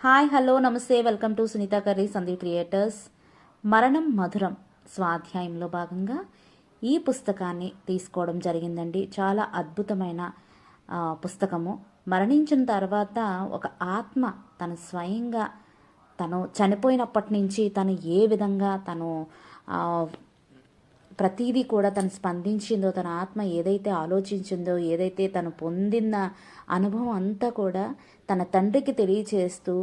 Hi hello నమస్తే. Welcome to Sunitha curry Sandeep creators. మరణం మధురం స్వాధ్యాయంలో భాగంగా ఈ పుస్తకాన్ని తీసుకోవడం జరిగిందండి. చాలా అద్భుతమైన పుస్తకము. మరణించిన తర్వాత ఒక ఆత్మ తను స్వయంగా తను చనిపోయినప్పటి నుంచి తను ఏ విధంగా తను ప్రతీదీ కూడా తను స్పందించిందో తన ఆత్మ ఏదైతే ఆలోచించిందో ఏదైతే తను పొందిన అనుభవం అంతా కూడా తన తండ్రికి తెలియచేస్తూ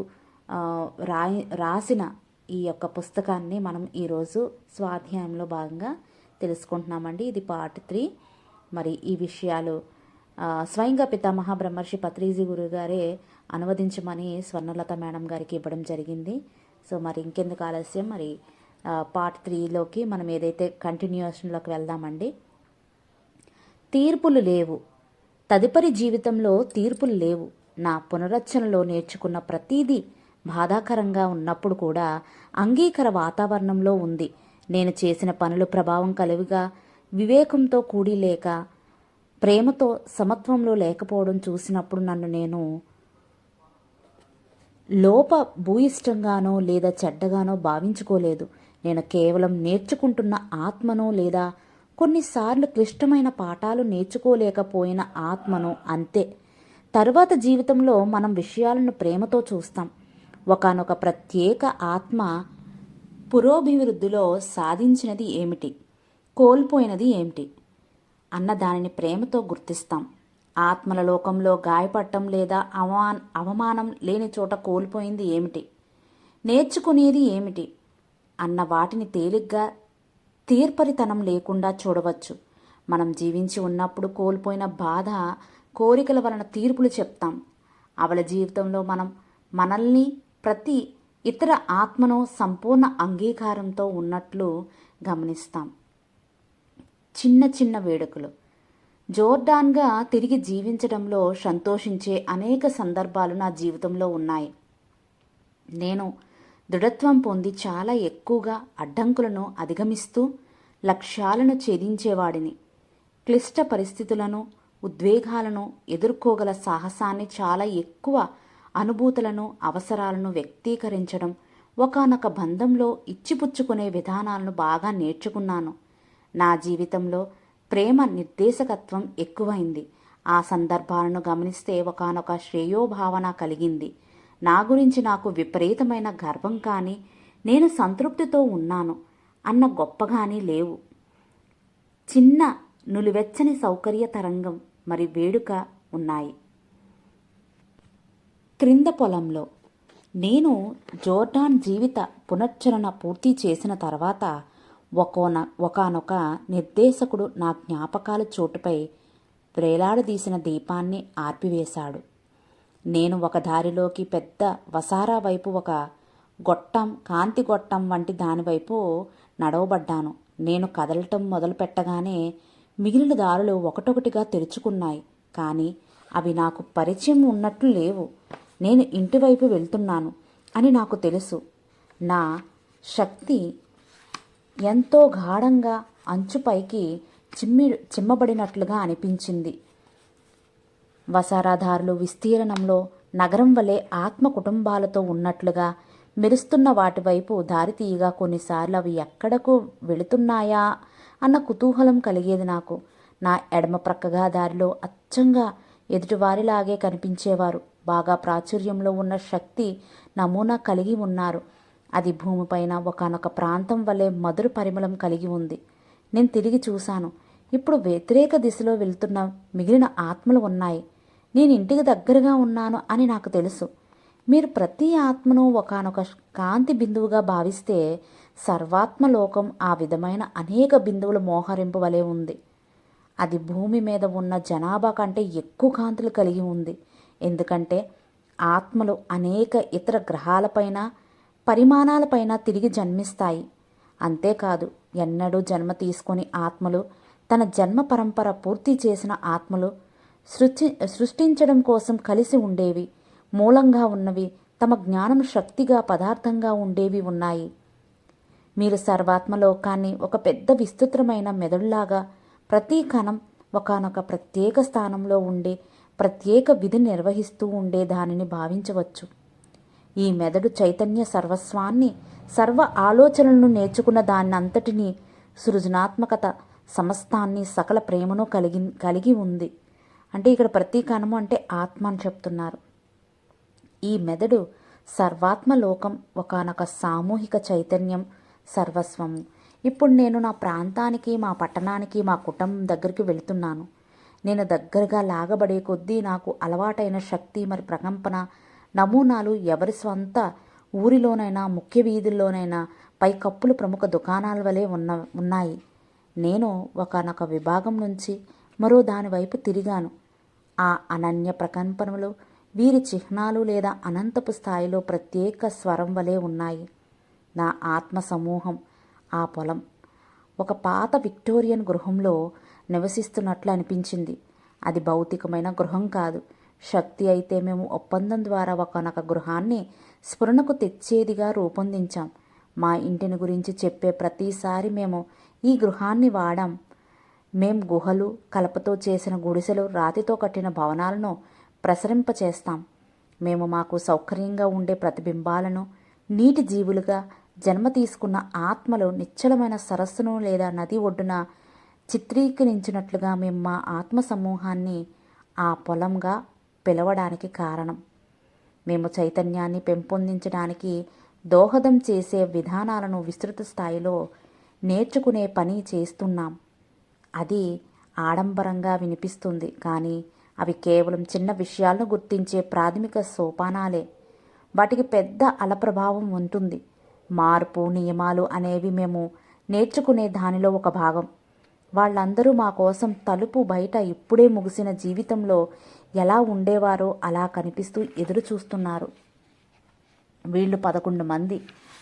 ఆ, రాయి రాసిన ఈ యొక్క పుస్తకాన్ని మనం ఈరోజు స్వాధ్యాయంలో భాగంగా తెలుసుకుంటున్నామండి. ఇది పార్ట్ త్రీ. మరి ఈ విషయాలు స్వయంగా పితామహ బ్రహ్మర్షి పత్రీజీ గురువు గారే అనువదించమని స్వర్ణలత మేడం గారికి ఇవ్వడం జరిగింది. సో మరి ఇంకెందుకు ఆలస్యం? మరి పార్ట్ త్రీలోకి మనం ఏదైతే కంటిన్యూషన్లోకి వెళ్దామండి. తీర్పులు లేవు. తదుపరి జీవితంలో తీర్పులు లేవు. నా పునరచనలో నేర్చుకున్న ప్రతీదీ బాధాకరంగా ఉన్నప్పుడు కూడా అంగీకార వాతావరణంలో ఉంది. నేను చేసిన పనులు ప్రభావం కలివిగా వివేకంతో కూడి లేక ప్రేమతో సమత్వంలో లేకపోవడం చూసినప్పుడు నన్ను నేను లోప భూయిష్టంగానో లేదా చెడ్డగానో భావించుకోలేదు. నేను కేవలం నేర్చుకుంటున్న ఆత్మనో లేదా కొన్నిసార్లు క్లిష్టమైన పాఠాలు నేర్చుకోలేకపోయిన ఆత్మను అంతే. తరువాత జీవితంలో మనం విషయాలను ప్రేమతో చూస్తాం. ఒకానొక ప్రత్యేక ఆత్మ పురోభివృద్ధిలో సాధించినది ఏమిటి? కోల్పోయినది ఏమిటి? అన్న దానిని ప్రేమతో గుర్తిస్తాం. ఆత్మల లోకంలో గాయపడటం లేదా అవమాన్ అవమానం లేని చోట కోల్పోయింది ఏమిటి? నేర్చుకునేది ఏమిటి? అన్న వాటిని తేలిగ్గా తీర్పరితనం లేకుండా చూడవచ్చు. మనం జీవించి ఉన్నప్పుడు కోల్పోయిన బాధ కోరికల వలన తీర్పులు చెప్తాం. అవల జీవితంలో మనం మనల్ని ప్రతి ఇతర ఆత్మను సంపూర్ణ అంగీకారంతో ఉన్నట్లు గమనిస్తాం. చిన్న చిన్న వేడుకలు. జోర్డాన్గా తిరిగి జీవించడంలో సంతోషించే అనేక సందర్భాలు నా జీవితంలో ఉన్నాయి. నేను దృఢత్వం పొంది చాలా ఎక్కువగా అడ్డంకులను అధిగమిస్తూ లక్ష్యాలను ఛేదించేవాడిని. క్లిష్ట పరిస్థితులను ఉద్వేగాలను ఎదుర్కోగల సాహసాన్ని చాలా ఎక్కువ అనుభూతులను అవసరాలను వ్యక్తీకరించడం ఒకానొక బంధంలో ఇచ్చిపుచ్చుకునే విధానాలను బాగా నేర్చుకున్నాను. నా జీవితంలో ప్రేమ నిర్దేశకత్వం ఎక్కువైంది. ఆ సందర్భాలను గమనిస్తే ఒకానొక శ్రేయోభావన కలిగింది. నా గురించి నాకు విపరీతమైన గర్వం కానీ నేను సంతృప్తితో ఉన్నాను అన్న గొప్పగాని లేవు. చిన్న నులివెచ్చని సౌకర్య తరంగం మరి వేడుక ఉన్నాయి. క్రింద పొలంలో నేను జోర్డాన్ జీవిత పునశ్చరణ పూర్తి చేసిన తర్వాత ఒకోన ఒకానొక నిర్దేశకుడు నా జ్ఞాపకాల చోటుపై వేలాడదీసిన దీపాన్ని ఆర్పివేశాడు. నేను ఒక దారిలోకి పెద్ద వసారా వైపు ఒక గొట్టం కాంతి గొట్టం వంటి దానివైపు నడవబడ్డాను. నేను కదలటం మొదలు పెట్టగానే మిగిలిన దారులు ఒకటొకటిగా తెరుచుకున్నాయి. కానీ అవి నాకు పరిచయం ఉన్నట్లు లేవు. నేను ఇంటివైపు వెళ్తున్నాను అని నాకు తెలుసు. నా శక్తి ఎంతో గాఢంగా అంచుపైకి చిమ్మి చిమ్మబడినట్లుగా అనిపించింది. వసారాదారులు విస్తీర్ణంలో నగరం వలె ఆత్మ కుటుంబాలతో ఉన్నట్లుగా మెరుస్తున్న వాటి వైపు దారితీయగా కొన్నిసార్లు అవి ఎక్కడకు వెళుతున్నాయా అన్న కుతూహలం కలిగేది నాకు. నా ఎడమ ప్రక్కగా దారిలో అచ్చంగా ఎదుటివారిలాగే కనిపించేవారు. బాగా ప్రాచుర్యంలో ఉన్న శక్తి నమూనా కలిగి ఉన్నారు. అది భూమిపైన ఒకనొక ప్రాంతం వలె మధుర పరిమళం కలిగి ఉంది. నేను తిరిగి చూశాను. ఇప్పుడు వ్యతిరేక దిశలో వెళ్తున్న మిగిలిన ఆత్మలు ఉన్నాయి. నేను ఇంటికి దగ్గరగా ఉన్నాను అని నాకు తెలుసు. మీరు ప్రతి ఆత్మను ఒకనొక కాంతి బిందువుగా భావిస్తే సర్వాత్మ లోకం ఆ విధమైన అనేక బిందువుల మోహరింపు వలె ఉంది. అది భూమి మీద ఉన్న జనాభా కంటే ఎక్కువ కాంతులు కలిగి ఉంది. ఎందుకంటే ఆత్మలు అనేక ఇతర గ్రహాలపైన పరిమాణాలపైన తిరిగి జన్మిస్తాయి. అంతేకాదు ఎన్నడూ జన్మ తీసుకొని ఆత్మలు తన జన్మ పరంపర పూర్తి చేసిన ఆత్మలు సృష్టి సృష్టించడం కోసం కలిసి ఉండేవి. మూలంగా ఉన్నవి తమ జ్ఞానం శక్తిగా పదార్థంగా ఉండేవి ఉన్నాయి. మీరు సర్వాత్మలోకాన్ని ఒక పెద్ద విస్తృతమైన మెదడులాగా ప్రతి కణం ఒకనొక ప్రత్యేక స్థానంలో ఉండే ప్రత్యేక విధి నిర్వహిస్తూ ఉండే దానిని భావించవచ్చు. ఈ మెదడు చైతన్య సర్వస్వాన్ని సర్వ ఆలోచనలను నేర్చుకున్న దాన్నంతటినీ సృజనాత్మకత సమస్తాన్ని సకల ప్రేమను కలిగి కలిగి ఉంది. అంటే ఇక్కడ ప్రతీకానము అంటే ఆత్మ అని చెప్తున్నారు. ఈ మెదడు సర్వాత్మ లోకం ఒకనొక సామూహిక చైతన్యం సర్వస్వము. ఇప్పుడు నేను నా ప్రాంతానికి మా పట్టణానికి మా కుటుంబం దగ్గరికి వెళుతున్నాను. నేను దగ్గరగా లాగబడే కొద్దీ నాకు అలవాటైన శక్తి మరి ప్రకంపన నమూనాలు ఎవరి స్వంత ఊరిలోనైనా ముఖ్య వీధుల్లోనైనా పైకప్పులు ప్రముఖ దుకాణాల వలె ఉన్న ఉన్నాయి. నేను ఒకనొక విభాగం నుంచి మరో దాని వైపు తిరిగాను. ఆ అనన్య ప్రకంపనలు వీరి చిహ్నాలు లేదా అనంతపు స్థాయిలో ప్రత్యేక స్వరం వలె ఉన్నాయి. నా ఆత్మ సమూహం ఆ పొలం. ఒక పాత విక్టోరియన్ గృహంలో నివసిస్తున్నట్లు అనిపించింది. అది భౌతికమైన గృహం కాదు. శక్తి అయితే మేము ఒప్పందం ద్వారా ఒకనొక గృహాన్ని స్ఫురణకు తెచ్చేదిగా రూపొందించాం. మా ఇంటిని గురించి చెప్పే ప్రతిసారి మేము ఈ గృహాన్ని వాడాం. మేం గుహలు కలపతో చేసిన గుడిసెలు రాతితో కట్టిన భవనాలను ప్రసరింపచేస్తాం. మేము మాకు సౌకర్యంగా ఉండే ప్రతిబింబాలను నీటి జీవులుగా జన్మ తీసుకున్న ఆత్మలు నిశ్చలమైన సరస్సును లేదా నది ఒడ్డున చిత్రీకరించినట్లుగా మేము మా ఆత్మ సమూహాన్ని ఆ పొలంగా పిలవడానికి కారణం. మేము చైతన్యాన్ని పెంపొందించడానికి దోహదం చేసే విధానాలను విస్తృత స్థాయిలో నేర్చుకునే పని చేస్తున్నాం. అది ఆడంబరంగా వినిపిస్తుంది. కానీ అవి కేవలం చిన్న విషయాలను గుర్తించే ప్రాథమిక సోపానాలే. వాటికి పెద్ద అలప్రభావం ఉంటుంది. మార్పు నియమాలు అనేవి మేము నేర్చుకునే దానిలో ఒక భాగం. వాళ్ళందరూ మా కోసం తలుపు బయట ఇప్పుడే ముగిసిన జీవితంలో ఎలా ఉండేవారో అలా కనిపిస్తూ ఎదురు చూస్తున్నారు. వీళ్ళు పదకొండు మంది.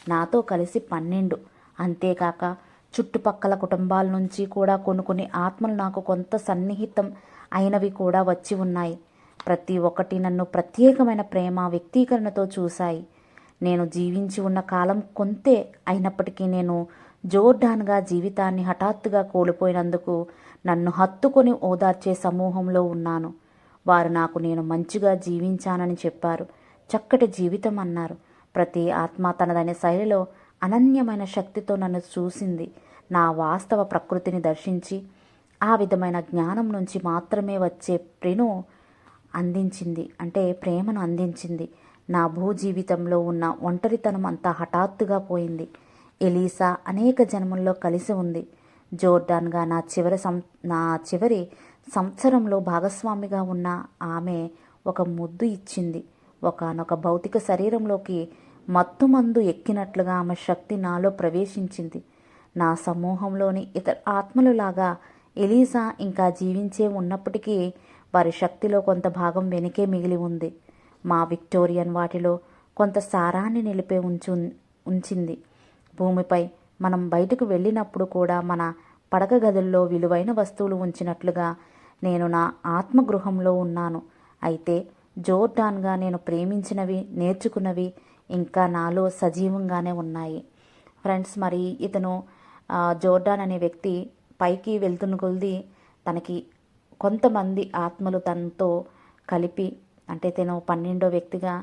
నాతో కలిసి పన్నెండు. అంతేకాక చుట్టుపక్కల కుటుంబాల నుంచి కూడా కొన్ని కొన్ని ఆత్మలు నాకు కొంత సన్నిహితం అయినవి కూడా వచ్చి ఉన్నాయి. ప్రతి ఒక్కటి నన్ను ప్రత్యేకమైన ప్రేమ వ్యక్తీకరణతో చూశాయి. నేను జీవించి ఉన్న కాలం కొంతే అయినప్పటికీ నేను జోర్డాన్గా జీవితాన్ని హఠాత్తుగా కోల్పోయినందుకు నన్ను హత్తుకొని ఓదార్చే సమూహంలో ఉన్నాను. వారు నాకు నేను మంచిగా జీవించానని చెప్పారు. చక్కటి జీవితం అన్నారు. ప్రతి ఆత్మ తనదైన శైలిలో అనన్యమైన శక్తితో నన్ను చూసింది. నా వాస్తవ ప్రకృతిని దర్శించి ఆ విధమైన జ్ఞానం నుంచి మాత్రమే వచ్చే ప్రేను అందించింది. అంటే ప్రేమను అందించింది. నా భూ జీవితంలో ఉన్న ఒంటరితనం అంతా హఠాత్తుగా పోయింది. ఎలీసా అనేక జన్మల్లో కలిసి ఉంది. జోర్డాన్గా నా చివరి సం నా చివరి సంవత్సరంలో భాగస్వామిగా ఉన్న ఆమె ఒక ముద్దు ఇచ్చింది. ఒకనొక భౌతిక శరీరంలోకి మత్తుమందు ఎక్కినట్లుగా ఆమె శక్తి నాలో ప్రవేశించింది. నా సమూహంలోని ఇతర ఆత్మలులాగా ఎలీసా ఇంకా జీవించే ఉన్నప్పటికీ వారి శక్తిలో కొంత భాగం వెనుకే మిగిలి ఉంది. మా విక్టోరియన్ వాటిలో కొంత సారాన్ని నిలిపే ఉంచు ఉంచింది. భూమిపై మనం బయటకు వెళ్ళినప్పుడు కూడా మన పడక గదుల్లో విలువైన వస్తువులు ఉంచినట్లుగా నేను నా ఆత్మగృహంలో ఉన్నాను. అయితే జోర్డాన్గా నేను ప్రేమించినవి నేర్చుకున్నవి ఇంకా నాలో సజీవంగానే ఉన్నాయి. ఫ్రెండ్స్ మరి ఇతను జోర్డాన్ అనే వ్యక్తి పైకి వెళ్తున్న కొలది తనకి కొంతమంది ఆత్మలు తనతో కలిపి అంటే తను పన్నెండో వ్యక్తిగా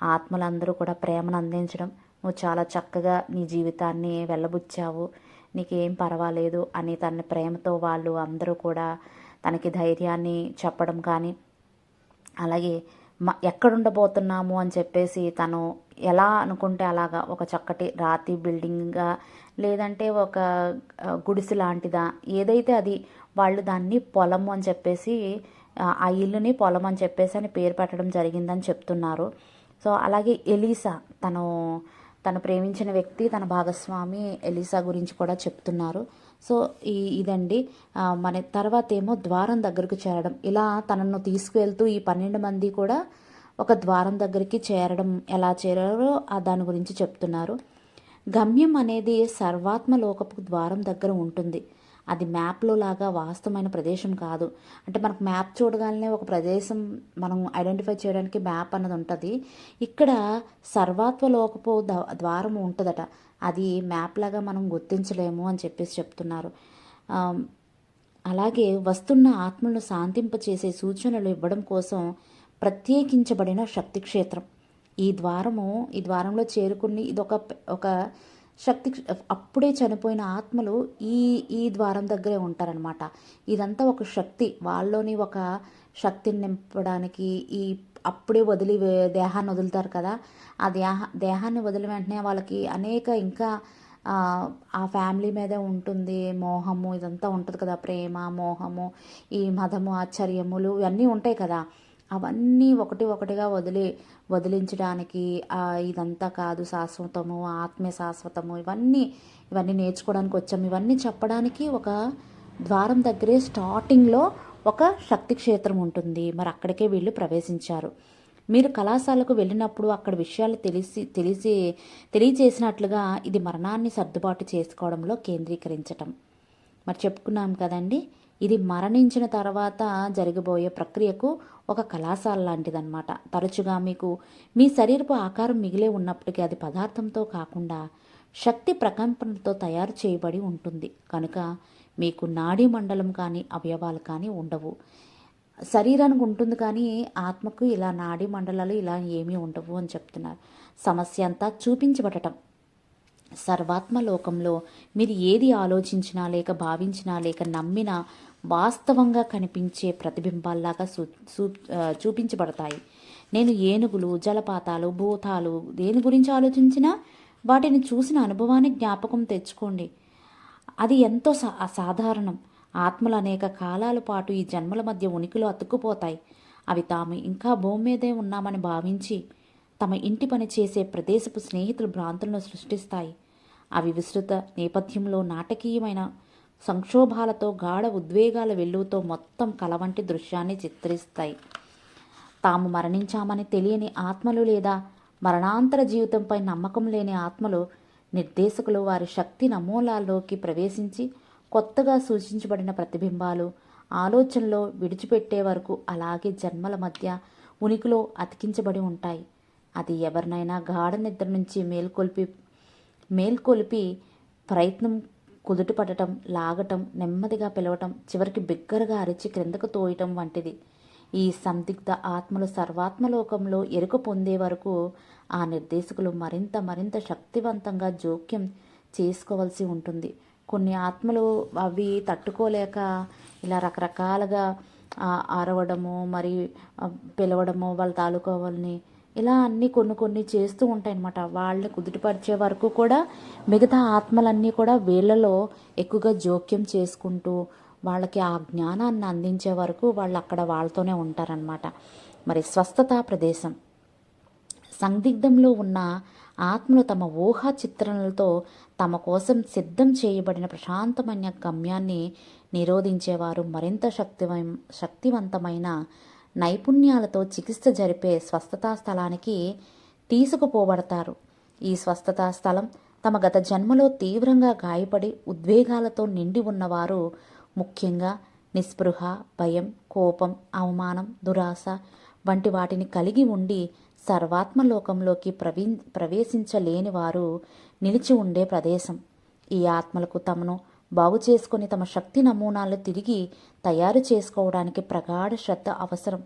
ఆత్మలందరూ కూడా ప్రేమను అందించడం నువ్వు చాలా చక్కగా నీ జీవితాన్ని వెళ్ళబుచ్చావు నీకేం పర్వాలేదు అని తన ప్రేమతో వాళ్ళు అందరూ కూడా తనకి ధైర్యాన్ని చెప్పడం కానీ అలాగే మ ఎక్కడుండబోతున్నాము అని చెప్పేసి తను ఎలా అనుకుంటే అలాగా ఒక చక్కటి రాతి బిల్డింగ్గా లేదంటే ఒక గుడిసె లాంటిదా? ఏదైతే అది వాళ్ళు దాన్ని పొలము అని చెప్పేసి ఆ, ఇల్లుని పొలం అని చెప్పేసి అని పేరు పెట్టడం జరిగిందని చెప్తున్నారు. సో అలాగే ఎలీసా తను తను ప్రేమించిన వ్యక్తి తన భాగస్వామి ఎలీసా గురించి కూడా చెప్తున్నారు. సో ఈ ఇదండి. మన తర్వాత ఏమో ద్వారం దగ్గరకు చేరడం. ఇలా తనను తీసుకువెళ్తూ ఈ పన్నెండు మంది కూడా ఒక ద్వారం దగ్గరికి చేరడం ఎలా చేరారో ఆ దాని గురించి చెప్తున్నారు. గమ్యం అనేది సర్వాత్మ లోకపు ద్వారం దగ్గర ఉంటుంది. అది మ్యాప్లో లాగా వాస్తవమైన ప్రదేశం కాదు. అంటే మనకు మ్యాప్ చూడగానే ఒక ప్రదేశం మనం ఐడెంటిఫై చేయడానికి మ్యాప్ అన్నది ఉంటుంది. ఇక్కడ సర్వాత్మ లోకపు ద్వారం ఉంటుందట. అది మ్యాప్ లాగా మనం గుర్తించలేము అని చెప్పేసి చెప్తున్నారు. అలాగే వస్తున్న ఆత్మలను శాంతింపచేసే సూచనలు ఇవ్వడం కోసం ప్రత్యేకించబడిన శక్తి క్షేత్రం ఈ ద్వారము ఈ ద్వారంలో చేరుకుని ఇది ఒక ఒక శక్తి అప్పుడే చనిపోయిన ఆత్మలు ఈ ఈ ద్వారం దగ్గరే ఉంటారనమాట ఇదంతా ఒక శక్తి. వాళ్ళలోని ఒక శక్తిని నింపడానికి ఈ అప్పుడే వదిలి దేహాన్ని వదులుతారు కదా. ఆ దేహ దేహాన్ని వదిలి వెంటనే వాళ్ళకి అనేక ఇంకా ఆ, ఆ ఫ్యామిలీ మీదే ఉంటుంది. మోహము ఇదంతా ఉంటుంది కదా. ప్రేమ మోహము ఈ మదము ఆశ్చర్యములు ఇవన్నీ ఉంటాయి కదా. అవన్నీ ఒకటి ఒకటిగా వదిలి వదిలించడానికి ఇదంతా కాదు శాశ్వతము ఆత్మే శాశ్వతము ఇవన్నీ ఇవన్నీ నేర్చుకోవడానికి వచ్చాం. ఇవన్నీ చెప్పడానికి ఒక ద్వారం దగ్గరే స్టార్టింగ్లో ఒక శక్తి క్షేత్రం ఉంటుంది. మరి అక్కడికే వీళ్ళు ప్రవేశించారు. మీరు కళాశాలకు వెళ్ళినప్పుడు అక్కడ విషయాలు తెలిసి తెలిసి తెలియచేసినట్లుగా ఇది మరణాన్ని సర్దుబాటు చేసుకోవడంలో కేంద్రీకరించటం. మరి చెప్పుకున్నాం కదండి ఇది మరణించిన తర్వాత జరగబోయే ప్రక్రియకు ఒక కళాశాల లాంటిదన్నమాట. తరచుగా మీకు మీ శరీరపు ఆకారం మిగిలే ఉన్నప్పటికీ అది పదార్థంతో కాకుండా శక్తి ప్రకంపనతో తయారు చేయబడి ఉంటుంది. కనుక మీకు నాడీ మండలం కానీ అవయవాలు కానీ ఉండవు. శరీరానికి ఉంటుంది కానీ ఆత్మకు ఇలా నాడీ మండలాలు ఇలా ఏమీ ఉండవు అని చెప్తున్నారు. సమస్య అంతా చూపించబడటం. సర్వాత్మ లోకంలో మీరు ఏది ఆలోచించినా లేక భావించినా లేక నమ్మినా వాస్తవంగా కనిపించే ప్రతిబింబాల్లాగా సూ చూపించబడతాయి. నేను ఏనుగులు జలపాతాలు భూతాలు దేని గురించి ఆలోచించినా వాటిని చూసిన అనుభవాన్ని జ్ఞాపకం తెచ్చుకోండి. అది ఎంతో సా- అసాధారణం. ఆత్మలు అనేక కాలాల పాటు ఈ జన్మల మధ్య ఉనికిలో అతుక్కుపోతాయి. అవి తాము ఇంకా భూమి మీదే ఉన్నామని భావించి తమ ఇంటి పని చేసే ప్రదేశపు స్నేహితులు భ్రాంతులను సృష్టిస్తాయి. అవి విస్తృత నేపథ్యంలో నాటకీయమైన సంక్షోభాలతో గాఢ ఉద్వేగాల వెల్లువతో మొత్తం కలవంటి దృశ్యాన్ని చిత్రిస్తాయి. తాము మరణించామని తెలియని ఆత్మలు లేదా మరణాంతర జీవితంపై నమ్మకం లేని ఆత్మలు నిర్దేశకులు వారి శక్తి నమూలాల్లోకి ప్రవేశించి కొత్తగా సూచించబడిన ప్రతిబింబాలు ఆలోచనలో విడిచిపెట్టే వరకు అలాగే జన్మల మధ్య ఉనికిలో అతికించబడి ఉంటాయి. అది ఎవరినైనా గాఢ నిద్ర నుంచి మేల్కొల్పి మేల్కొలిపి ప్రయత్నం కుదుటపడటం లాగటం నెమ్మదిగా పిలవటం చివరికి బిగ్గరగా అరిచి క్రిందకు తోయటం వంటిది. ఈ సందిగ్ధ ఆత్మలు సర్వాత్మలోకంలో ఎరుక పొందే వరకు ఆ నిర్దేశకులు మరింత మరింత శక్తివంతంగా జోక్యం చేసుకోవాల్సి ఉంటుంది. కొన్ని ఆత్మలు అవి తట్టుకోలేక ఇలా రకరకాలుగా అరవడము మరి పిలవడము వాళ్ళ తాలూకా వాళ్ళని ఇలా అన్నీ కొన్ని కొన్ని చేస్తూ ఉంటాయి వాళ్ళని కుదుటపరిచే వరకు కూడా మిగతా ఆత్మలన్నీ కూడా వీళ్ళలో ఎక్కువగా జోక్యం చేసుకుంటూ వాళ్ళకి ఆ జ్ఞానాన్ని అందించే వరకు వాళ్ళు అక్కడ వాళ్ళతోనే ఉంటారనమాట మరి స్వస్థత ప్రదేశం. సందిగ్ధంలో ఉన్న ఆత్మలు తమ ఊహా చిత్రణలతో తమ కోసం సిద్ధం చేయబడిన ప్రశాంతమైన గమ్యాన్ని నిరోధించేవారు మరింత శక్తివ శక్తివంతమైన నైపుణ్యాలతో చికిత్స జరిపే స్వస్థతా స్థలానికి తీసుకుపోబడతారు. ఈ స్వస్థతా స్థలం తమ గత జన్మలో తీవ్రంగా గాయపడి ఉద్వేగాలతో నిండి ఉన్నవారు ముఖ్యంగా నిస్పృహ భయం కోపం అవమానం దురాశ వంటి వాటిని కలిగి ఉండి సర్వాత్మలోకంలోకి ప్రవీ ప్రవేశించలేని వారు నిలిచి ఉండే ప్రదేశం. ఈ ఆత్మలకు తమను బాగు చేసుకొని తమ శక్తి నమూనాలు తిరిగి తయారు చేసుకోవడానికి ప్రగాఢ శ్రద్ధ అవసరం.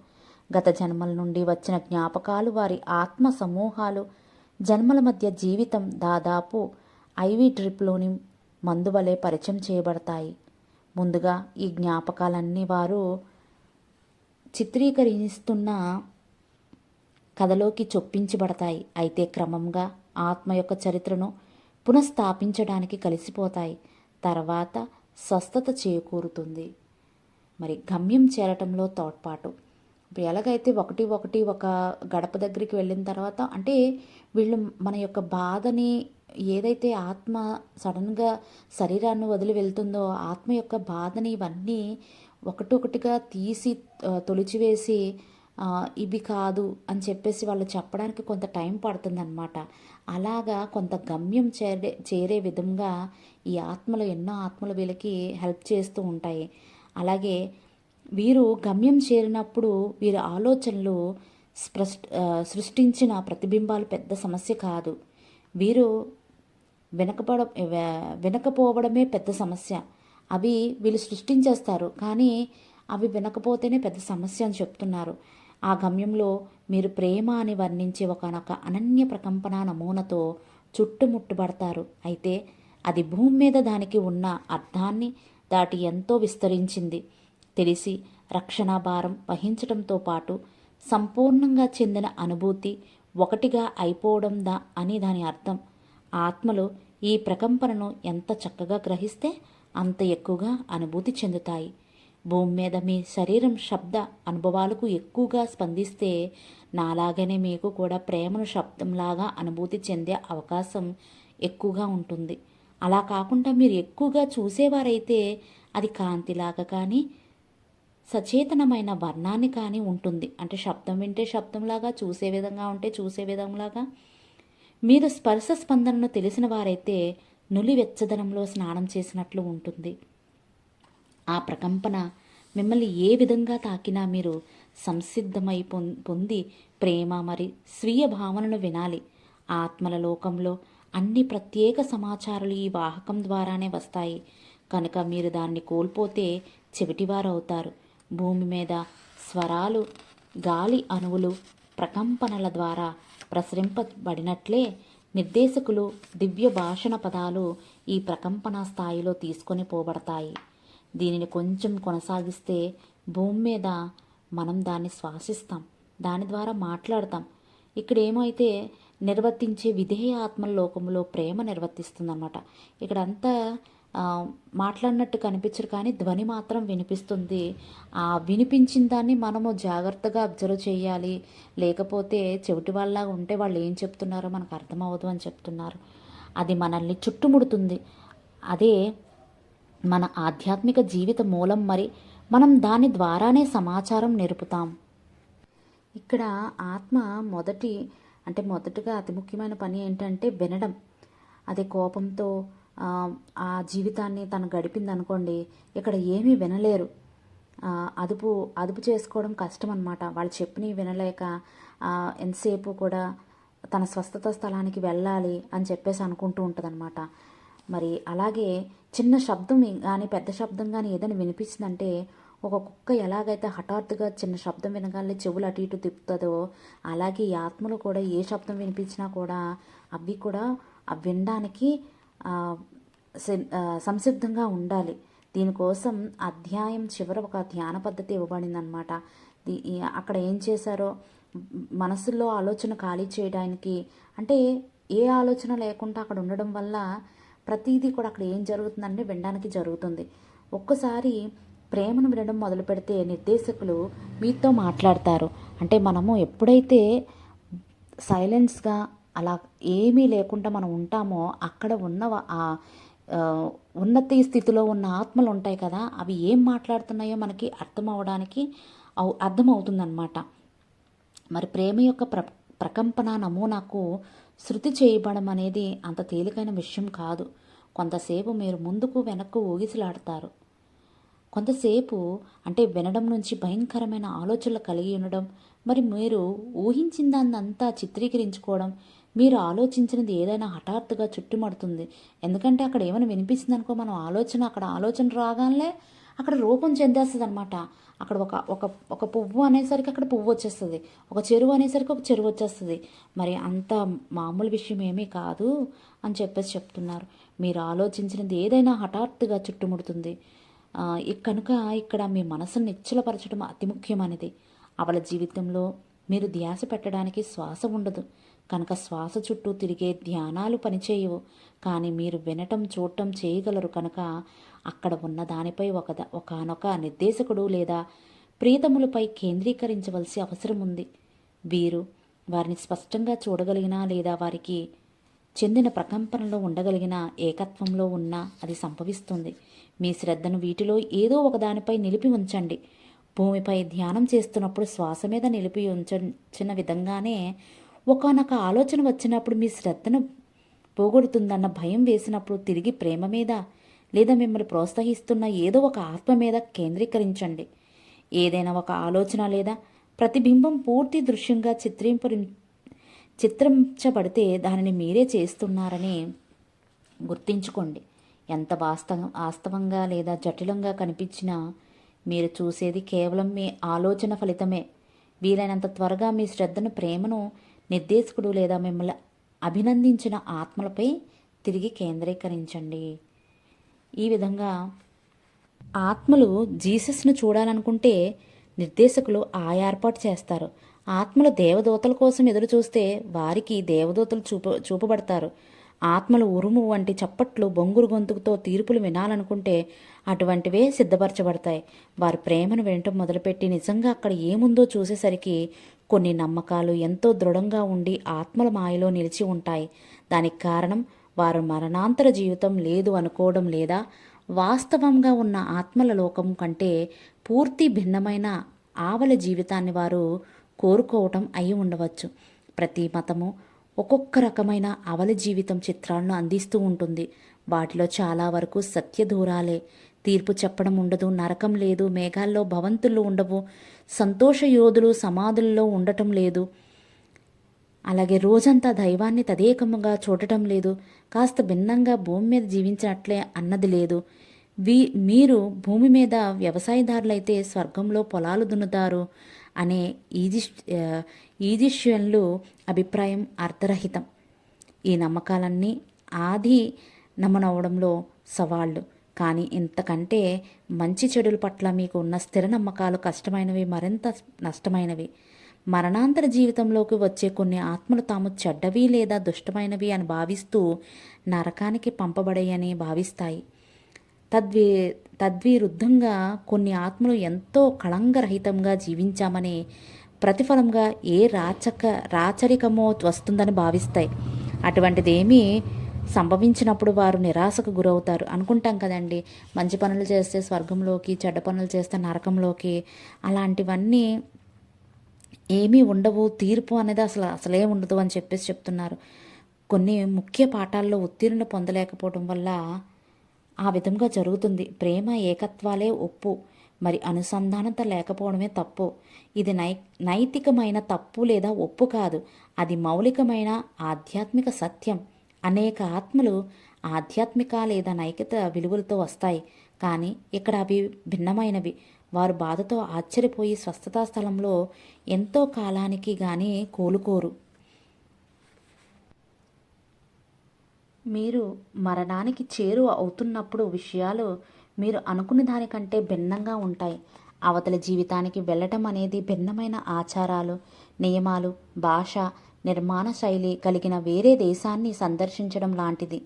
గత జన్మల నుండి వచ్చిన జ్ఞాపకాలు వారి ఆత్మ సమూహాలు. జన్మల మధ్య జీవితం దాదాపు ఐవి డ్రిప్లోని మందు వలె పరిచయం చేయబడతాయి. ముందుగా ఈ జ్ఞాపకాలన్నీ వారు చిత్రీకరిస్తున్న కథలోకి చొప్పించబడతాయి. అయితే క్రమంగా ఆత్మ యొక్క చరిత్రను పునఃస్థాపించడానికి కలిసిపోతాయి. తర్వాత స్వస్థత చేకూరుతుంది. మరి గమ్యం చేరటంలో తోడ్పాటు. ఇప్పుడు ఎలాగైతే ఒకటి ఒకటి ఒక గడప దగ్గరికి వెళ్ళిన తర్వాత అంటే వీళ్ళు మన యొక్క బాధని ఏదైతే ఆత్మ సడన్గా శరీరాన్ని వదిలి వెళ్తుందో ఆత్మ యొక్క బాధని ఇవన్నీ ఒకటొకటిగా తీసి తొలిచివేసి ఇది ఇవి కాదు అని చెప్పేసి వాళ్ళు చెప్పడానికి కొంత టైం పడుతుందన్నమాట. అలాగా కొంత గమ్యం చేరే చేరే విధంగా ఈ ఆత్మలు ఎన్నో ఆత్మలు వీళ్ళకి హెల్ప్ చేస్తూ ఉంటాయి. అలాగే వీరు గమ్యం చేరినప్పుడు వీరి ఆలోచనలు స్పృష్ట సృష్టించిన ప్రతిబింబాలు పెద్ద సమస్య కాదు. వీరు వెనకపడ వినకపోవడమే వెనకపోవడమే పెద్ద సమస్య. అవి వీళ్ళు సృష్టించేస్తారు కానీ అవి వినకపోతేనే పెద్ద సమస్య అని చెప్తున్నారు. ఆ గమ్యంలో మీరు ప్రేమ అని వర్ణించే ఒకనొక అనన్య ప్రకంపన నమూనతో చుట్టుముట్టుబడతారు. అయితే అది భూమి మీద దానికి ఉన్న అర్థాన్ని దాటి ఎంతో విస్తరించింది. తెలిసి రక్షణ భారం వహించడంతో పాటు సంపూర్ణంగా చెందిన అనుభూతి ఒకటిగా అయిపోవడం దా అని దాని అర్థం. ఆత్మలు ఈ ప్రకంపనను ఎంత చక్కగా గ్రహిస్తే అంత ఎక్కువగా అనుభూతి చెందుతాయి. భూమి మీద మీ శరీరం శబ్ద అనుభవాలకు ఎక్కువగా స్పందిస్తే నాలాగనే మీకు కూడా ప్రేమను శబ్దంలాగా అనుభూతి చెందే అవకాశం ఎక్కువగా ఉంటుంది. అలా కాకుండా మీరు ఎక్కువగా చూసేవారైతే అది కాంతిలాగా కానీ సచేతనమైన వర్ణాన్ని కానీ ఉంటుంది. అంటే శబ్దం వింటే శబ్దంలాగా చూసే విధంగా ఉంటే చూసే విధంలాగా. మీరు స్పర్శ స్పందనను తెలిసిన వారైతే నులి వెచ్చదనంలో స్నానం చేసినట్లు ఉంటుంది. ఆ ప్రకంపన మిమ్మల్ని ఏ విధంగా తాకినా మీరు సంసిద్ధమై పొం- పొంది ప్రేమ మరి స్వీయ భావనను వినాలి. ఆత్మల లోకంలో అన్ని ప్రత్యేక సమాచారాలు ఈ వాహకం ద్వారానే వస్తాయి. కనుక మీరు దాన్ని కోల్పోతే చెవిటివారు అవుతారు భూమి మీద స్వరాలు గాలి అణువులు ప్రకంపనల ద్వారా ప్రసరింపబడినట్లే నిర్దేశకులు దివ్య భాషణ పదాలు ఈ ప్రకంపన స్థాయిలో తీసుకొని పోబడతాయి. దీనిని కొంచెం కొనసాగిస్తే భూమి మీద మనం దాన్ని శ్వాసిస్తాం. దాని ద్వారా మాట్లాడతాం. ఇక్కడ ఏమైతే నిర్వర్తించే విధేయ ఆత్మల లోకంలో ప్రేమ నిర్వర్తిస్తుందన్నమాట. ఇక్కడ అంతా మాట్లాడినట్టు కనిపించరు కానీ ధ్వని మాత్రం వినిపిస్తుంది. ఆ వినిపించిన దాన్ని మనము జాగ్రత్తగా అబ్జర్వ్ చేయాలి. లేకపోతే చెవిటి వాళ్ళలాగా ఉంటే వాళ్ళు ఏం చెప్తున్నారో మనకు అర్థమవ్వదు అని చెప్తున్నారు. అది మనల్ని చుట్టుముడుతుంది. అదే మన ఆధ్యాత్మిక జీవిత మూలం మరి మనం దాని ద్వారానే సమాచారం నేర్పుతాం. ఇక్కడ ఆత్మ మొదటి అంటే మొదటగా అతి ముఖ్యమైన పని ఏంటంటే వినడం. అదే కోపంతో ఆ, జీవితాన్ని తను గడిపింది అనుకోండి ఇక్కడ ఏమీ వినలేరు. అదుపు అదుపు చేసుకోవడం కష్టం అనమాట వాళ్ళు చెప్పినవి వినలేక ఎంతసేపు కూడా తన స్వస్థత స్థలానికి వెళ్ళాలి అని చెప్పేసి అనుకుంటూ ఉంటుందన్నమాట. మరి అలాగే చిన్న శబ్దం కానీ పెద్ద శబ్దం కానీ ఏదైనా వినిపించిందంటే ఒక కుక్క ఎలాగైతే హఠాత్తుగా చిన్న శబ్దం వినగానే చెవులు అటు ఇటు తిప్పుతుందో అలాగే ఈ ఆత్మలు కూడా ఏ శబ్దం వినిపించినా కూడా అవి కూడా అవి వినడానికి సంసిద్ధంగా ఉండాలి. దీనికోసం అధ్యాయం చివర ఒక ధ్యాన పద్ధతి ఇవ్వబడిందనమాట అక్కడ ఏం చేశారో మనసులో ఆలోచన ఖాళీ చేయడానికి అంటే ఏ ఆలోచన లేకుండా అక్కడ ఉండడం వల్ల ప్రతిదీ కూడా అక్కడ ఏం జరుగుతుందంటే వినడానికి జరుగుతుంది. ఒక్కసారి ప్రేమను వినడం మొదలు పెడితే నిర్దేశకులు మీతో మాట్లాడతారు. అంటే మనము ఎప్పుడైతే సైలెన్స్గా అలా ఏమీ లేకుండా మనం ఉంటామో అక్కడ ఉన్న ఆ ఉన్నత స్థితిలో ఉన్న ఆత్మలు ఉంటాయి కదా అవి ఏం మాట్లాడుతున్నాయో మనకి అర్థం అవడానికి అవు అర్థమవుతుందన్నమాట. మరి ప్రేమ యొక్క ప్ర ప్రకంపన నమూనాకు శృతి చేయబడం అనేది అంత తేలికైన విషయం కాదు. కొంతసేపు మీరు ముందుకు వెనక్కు ఊగిసలాడతారు. కొంతసేపు అంటే వినడం నుంచి భయంకరమైన ఆలోచనలు కలిగి ఉండడం మరి మీరు ఊహించిన దాన్నంతా చిత్రీకరించుకోవడం మీరు ఆలోచించినది ఏదైనా హఠాత్తుగా చుట్టుమడుతుంది. ఎందుకంటే అక్కడ ఏమైనా వినిపిస్తుంది అనుకో మనం ఆలోచన అక్కడ ఆలోచన రాగానే అక్కడ రూపం చెందేస్తుంది అనమాట అక్కడ ఒక ఒక ఒక పువ్వు అనేసరికి అక్కడ పువ్వు వచ్చేస్తుంది. ఒక చెరువు అనేసరికి ఒక చెరువు వచ్చేస్తుంది. మరి అంత మామూలు విషయం ఏమీ కాదు అని చెప్పేసి చెప్తున్నారు. మీరు ఆలోచించినది ఏదైనా హఠాత్తుగా చుట్టుముడుతుంది. కనుక ఇక్కడ మీ మనసును నిశ్చలపరచడం అతి ముఖ్యమైనది. అవల జీవితంలో మీరు ధ్యాస పెట్టడానికి శ్వాస ఉండదు. కనుక శ్వాస చుట్టూ తిరిగే ధ్యానాలు పనిచేయవు. కానీ మీరు వినటం చూడటం చేయగలరు కనుక అక్కడ ఉన్న దానిపై ఒక ఒకనొక నిర్దేశకుడు లేదా ప్రీతములపై కేంద్రీకరించవలసి అవసరం ఉంది. వీరు వారిని స్పష్టంగా చూడగలిగినా లేదా వారికి చెందిన ప్రకంపనలో ఉండగలిగిన ఏకత్వంలో ఉన్న అది సంభవిస్తుంది. మీ శ్రద్ధను వీటిలో ఏదో ఒకదానిపై నిలిపి ఉంచండి. భూమిపై ధ్యానం చేస్తున్నప్పుడు శ్వాస మీద నిలిపి ఉంచిన విధంగానే ఒకనొక ఆలోచన వచ్చినప్పుడు మీ శ్రద్ధను పోగొడుతుందన్న భయం వేసినప్పుడు తిరిగి ప్రేమ మీద లేదా మిమ్మల్ని ప్రోత్సహిస్తున్న ఏదో ఒక ఆత్మ మీద కేంద్రీకరించండి. ఏదైనా ఒక ఆలోచన లేదా ప్రతిబింబం పూర్తి దృశ్యంగా చిత్రింపరి చిత్రించబడితే దానిని మీరే చేస్తున్నారని గుర్తించుకోండి. ఎంత వాస్తవం వాస్తవంగా లేదా జటిలంగా కనిపించినా మీరు చూసేది కేవలం మీ ఆలోచన ఫలితమే. వీలైనంత త్వరగా మీ శ్రద్ధను ప్రేమను నిర్దేశకుడు లేదా మిమ్మల్ని అభినందించిన ఆత్మలపై తిరిగి కేంద్రీకరించండి. ఈ విధంగా ఆత్మలు జీసస్ను చూడాలనుకుంటే నిర్దేశకులు ఆ ఏర్పాటు చేస్తారు. ఆత్మలు దేవదూతల కోసం ఎదురు చూస్తే వారికి దేవదూతలు చూప చూపబడతారు. ఆత్మలు ఉరుము వంటి చప్పట్లు బొంగురు గొంతుకుతో తీర్పులు వినాలనుకుంటే అటువంటివే సిద్ధపరచబడతాయి. వారి ప్రేమను వినటం మొదలుపెట్టి నిజంగా అక్కడ ఏముందో చూసేసరికి కొన్ని నమ్మకాలు ఎంతో దృఢంగా ఉండి ఆత్మల మాయలో నిలిచి ఉంటాయి. దానికి కారణం వారు మరణాంతర జీవితం లేదు అనుకోవడం లేదా వాస్తవంగా ఉన్న ఆత్మల లోకం కంటే పూర్తి భిన్నమైన ఆవల జీవితాన్ని వారు కోరుకోవటం అయి ఉండవచ్చు. ప్రతి మతము ఒక్కొక్క రకమైన అవల జీవితం చిత్రాలను అందిస్తూ ఉంటుంది. వాటిలో చాలా వరకు సత్య దూరాలే. తీర్పు చెప్పడం ఉండదు నరకం లేదు మేఘాల్లో భవంతులు ఉండవు సంతోష యోధులు సమాధుల్లో ఉండటం లేదు. అలాగే రోజంతా దైవాన్ని తదేకముగా చూడటం లేదు. కాస్త భిన్నంగా భూమి మీద జీవించినట్లే అన్నది లేదు. వీ మీరు భూమి మీద వ్యవసాయదారులైతే స్వర్గంలో పొలాలు దున్నుతారు అనే ఈజిష్ ఈజిష్యన్లు అభిప్రాయం అర్థరహితం. ఈ నమ్మకాలన్నీ ఆది నమ్మనవడంలో సవాళ్ళు. కానీ ఇంతకంటే మంచి చెడుల పట్ల మీకు ఉన్న స్థిర నమ్మకాలు కష్టమైనవి మరింత నష్టమైనవి. మరణాంతర జీవితంలోకి వచ్చే కొన్ని ఆత్మలు తాము చెడ్డవి లేదా దుష్టమైనవి అని భావిస్తూ నరకానికి పంపబడేయని భావిస్తాయి. తద్వి తద్విరుద్ధంగా కొన్ని ఆత్మలు ఎంతో కళంగరహితంగా జీవించామని ప్రతిఫలంగా ఏ రాచక రాచరికమో వస్తుందని భావిస్తాయి. అటువంటిదేమీ సంభవించినప్పుడు వారు నిరాశకు గురవుతారు. అనుకుంటాం కదండి మంచి పనులు చేస్తే స్వర్గంలోకి చెడ్డ పనులు చేస్తే నరకంలోకి అలాంటివన్నీ ఏమీ ఉండవు తీర్పు అనేది అసలు అసలే ఉండదు అని చెప్పేసి చెప్తున్నారు. కొన్ని ముఖ్య పాఠాల్లో ఉత్తీర్ణ పొందలేకపోవడం వల్ల ఆ విధంగా జరుగుతుంది. ప్రేమ ఏకత్వాలే ఒప్పు. మరి అనుసంధానత లేకపోవడమే తప్పు. ఇది నై నైతికమైన తప్పు లేదా ఒప్పు కాదు. అది మౌలికమైన ఆధ్యాత్మిక సత్యం. అనేక ఆత్మలు ఆధ్యాత్మిక లేదా నైకిత విలువలతో వస్తాయి. కానీ ఇక్కడ అవి భిన్నమైనవి. వారు బాధతో ఆశ్చర్యపోయి స్వస్థతా స్థలంలో ఎంతో కాలానికి గాని కోలుకోరు. మీరు మరణానికి చేరు అవుతున్నప్పుడు విషయాలు మీరు అనుకున్న దానికంటే భిన్నంగా ఉంటాయి. అవతల జీవితానికి వెళ్ళటం అనేది భిన్నమైన ఆచారాలు నియమాలు భాష నిర్మాణ శైలి కలిగిన వేరే దేశాన్ని సందర్శించడం లాంటిది.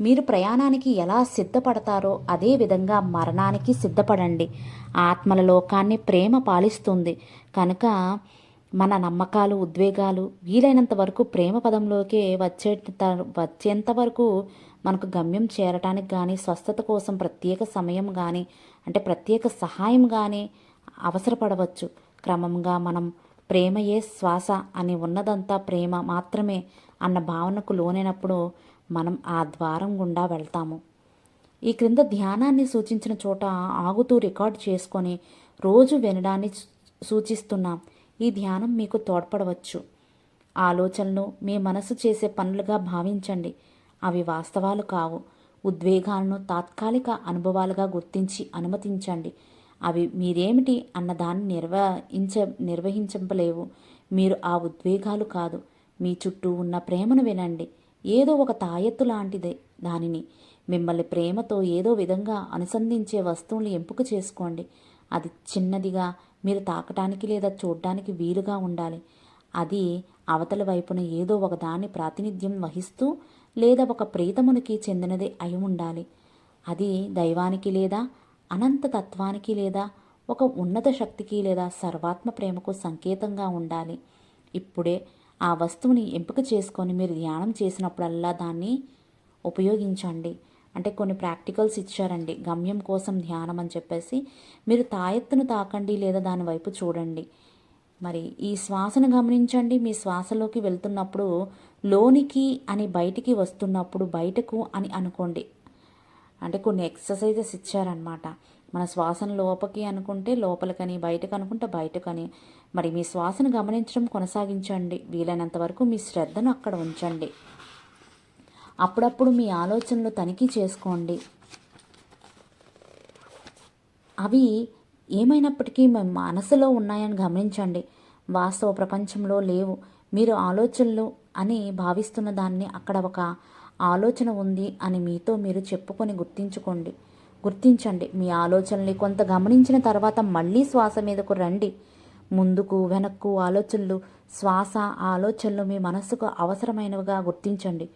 మీరు ప్రయాణానికి ఎలా సిద్ధపడతారో అదే విధంగా మరణానికి సిద్ధపడండి. ఆత్మల లోకాన్ని ప్రేమ పాలిస్తుంది. కనుక మన నమ్మకాలు ఉద్వేగాలు వీలైనంత వరకు ప్రేమ పదంలోకే వచ్చే వచ్చేంత వరకు మనకు గమ్యం చేరటానికి కానీ స్వస్థత కోసం ప్రత్యేక సమయం కానీ అంటే ప్రత్యేక సహాయం కానీ అవసరపడవచ్చు. క్రమంగా మనం ప్రేమయే శ్వాస అని ఉన్నదంతా ప్రేమ మాత్రమే అన్న భావనకు లోనైనప్పుడు మనం ఆ ద్వారం గుండా వెళ్తాము. ఈ క్రింద ధ్యానాన్ని సూచించిన చోట ఆగుతూ రికార్డు చేసుకొని రోజు వినడాన్ని సూచిస్తున్నాం. ఈ ధ్యానం మీకు తోడ్పడవచ్చు. ఆలోచనలు మీ మనసు చేసే పనులుగా భావించండి. అవి వాస్తవాలు కావు. ఉద్వేగాలను తాత్కాలిక అనుభవాలుగా గుర్తించి అనుమతించండి. అవి మీరేమిటి అన్న దాన్ని నిర్వహించ నిర్వహించలేవు మీరు ఆ ఉద్వేగాలు కాదు. మీ చుట్టూ ఉన్న ప్రేమను వినండి. ఏదో ఒక తాయెత్తు లాంటిదే దానిని. మిమ్మల్ని ప్రేమతో ఏదో విధంగా అనుసంధించే వస్తువుని ఎంపిక చేసుకోండి. అది చిన్నదిగా మీరు తాకటానికి లేదా చూడ్డానికి వీలుగా ఉండాలి. అది అవతల వైపున ఏదో ఒక దాన్ని ప్రాతినిధ్యం వహిస్తూ లేదా ఒక ప్రీతమునికి చెందినది అయి ఉండాలి. అది దైవానికి లేదా అనంత తత్వానికి లేదా ఒక ఉన్నత శక్తికి లేదా సర్వాత్మ ప్రేమకు సంకేతంగా ఉండాలి. ఇప్పుడే ఆ వస్తువుని ఎంపిక చేసుకొని మీరు ధ్యానం చేసినప్పుడల్లా దాన్ని ఉపయోగించండి. అంటే కొన్ని ప్రాక్టికల్స్ ఇచ్చారండి. గమ్యం కోసం ధ్యానం అని చెప్పేసి మీరు తాయెత్తును తాకండి లేదా దాని వైపు చూడండి. మరి ఈ శ్వాసను గమనించండి. మీ శ్వాసలోకి వెళ్తున్నప్పుడు లోనికి అని బయటికి వస్తున్నప్పుడు బయటకు అని అనుకోండి. అంటే కొన్ని ఎక్సర్సైజెస్ ఇచ్చారనమాట మన శ్వాసను లోపకి అనుకుంటే లోపలికని బయటకు అనుకుంటే బయటకని. మరి మీ శ్వాసను గమనించడం కొనసాగించండి. వీలైనంత వరకు మీ శ్రద్ధను అక్కడ ఉంచండి. అప్పుడప్పుడు మీ ఆలోచనలు తనిఖీ చేసుకోండి. అవి ఏమైనప్పటికీ మీ మనసులో ఉన్నాయని గమనించండి. వాస్తవ ప్రపంచంలో లేవు. మీరు ఆలోచనలు అని భావిస్తున్న దాన్ని అక్కడ ఒక ఆలోచన ఉంది అని మీతో మీరు చెప్పుకొని గుర్తించుకోండి. గుర్తించండి. మీ ఆలోచనల్ని కొంత గమనించిన తర్వాత మళ్ళీ శ్వాస మీదకు రండి. ముందుకు వెనక్కు ఆలోచనలు శ్వాస ఆలోచనలు మీ మనస్సుకు అవసరమైనవిగా గుర్తించండి.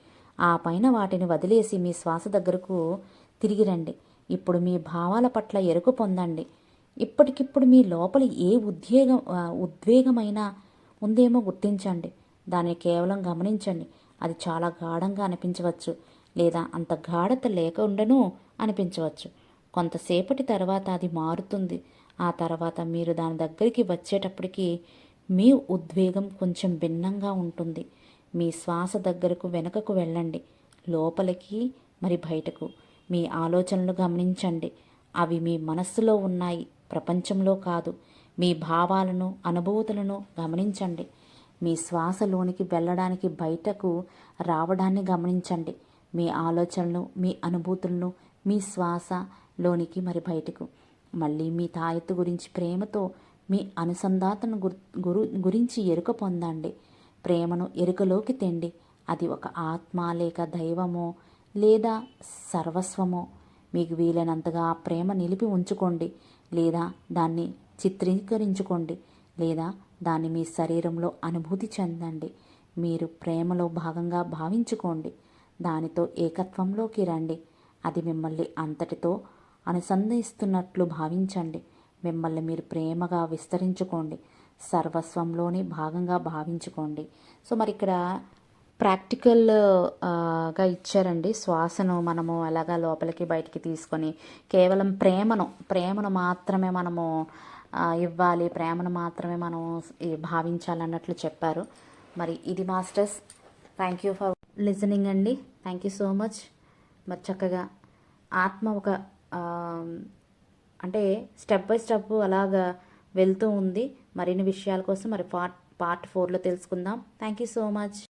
ఆ పైన వాటిని వదిలేసి మీ శ్వాస దగ్గరకు తిరిగి రండి. ఇప్పుడు మీ భావాల పట్ల ఎరుకు పొందండి. ఇప్పటికిప్పుడు మీ లోపల ఏ ఉద్వేగం ఉద్వేగమైనా ఉందేమో గుర్తించండి. దాన్ని కేవలం గమనించండి. అది చాలా గాఢంగా అనిపించవచ్చు. లేదా అంత గాఢత లేకుండానూ అనిపించవచ్చు. కొంతసేపటి తర్వాత అది మారుతుంది. ఆ తర్వాత మీరు దాని దగ్గరికి వచ్చేటప్పటికి మీ ఉద్వేగం కొంచెం భిన్నంగా ఉంటుంది. మీ శ్వాస దగ్గరకు వెనుకకు వెళ్ళండి. లోపలికి మరి బయటకు. మీ ఆలోచనలు గమనించండి. అవి మీ మనస్సులో ఉన్నాయి. ప్రపంచంలో కాదు. మీ భావాలను అనుభూతులను గమనించండి. మీ శ్వాసలోనికి వెళ్ళడానికి బయటకు రావడాన్ని గమనించండి. మీ ఆలోచనలు మీ అనుభూతులను మీ శ్వాసలోనికి మరి బయటకు. మళ్ళీ మీ తాయెత్తు గురించి ప్రేమతో మీ అనుసంధాతను గుర్ గురు గురించి ఎరుక పొందండి. ప్రేమను ఎరుకలోకి తెండి. అది ఒక ఆత్మ లేక దైవమో లేదా సర్వస్వమో. మీకు వీలైనంతగా ప్రేమ నిలిపి ఉంచుకోండి. లేదా దాన్ని చిత్రీకరించుకోండి. లేదా దాన్ని మీ శరీరంలో అనుభూతి చెందండి. మీరు ప్రేమలో భాగంగా భావించుకోండి. దానితో ఏకత్వంలోకి రండి. అది మిమ్మల్ని అంతటితో అనుసంధిస్తున్నట్లు భావించండి. మిమ్మల్ని మీరు ప్రేమగా విస్తరించుకోండి. సర్వస్వంలోని భాగంగా భావించుకోండి. సో మరి ఇక్కడ ప్రాక్టికల్గా ఇచ్చారండి. శ్వాసను మనము అలాగా లోపలికి బయటికి తీసుకొని కేవలం ప్రేమను ప్రేమను మాత్రమే మనము ఇవ్వాలి. ప్రేమను మాత్రమే మనం భావించాలన్నట్లు చెప్పారు. మరి ఇది masters thank you for listening అండి. థ్యాంక్ యూ సో మచ్ మరి చక్కగా ఆత్మ ఒక అంటే స్టెప్ బై స్టెప్ అలాగా వెళ్తూ ఉంది. మరిన్ని విషయాల కోసం మరి పార్ట్ పార్ట్ ఫోర్లో తెలుసుకుందాం. Thank you so much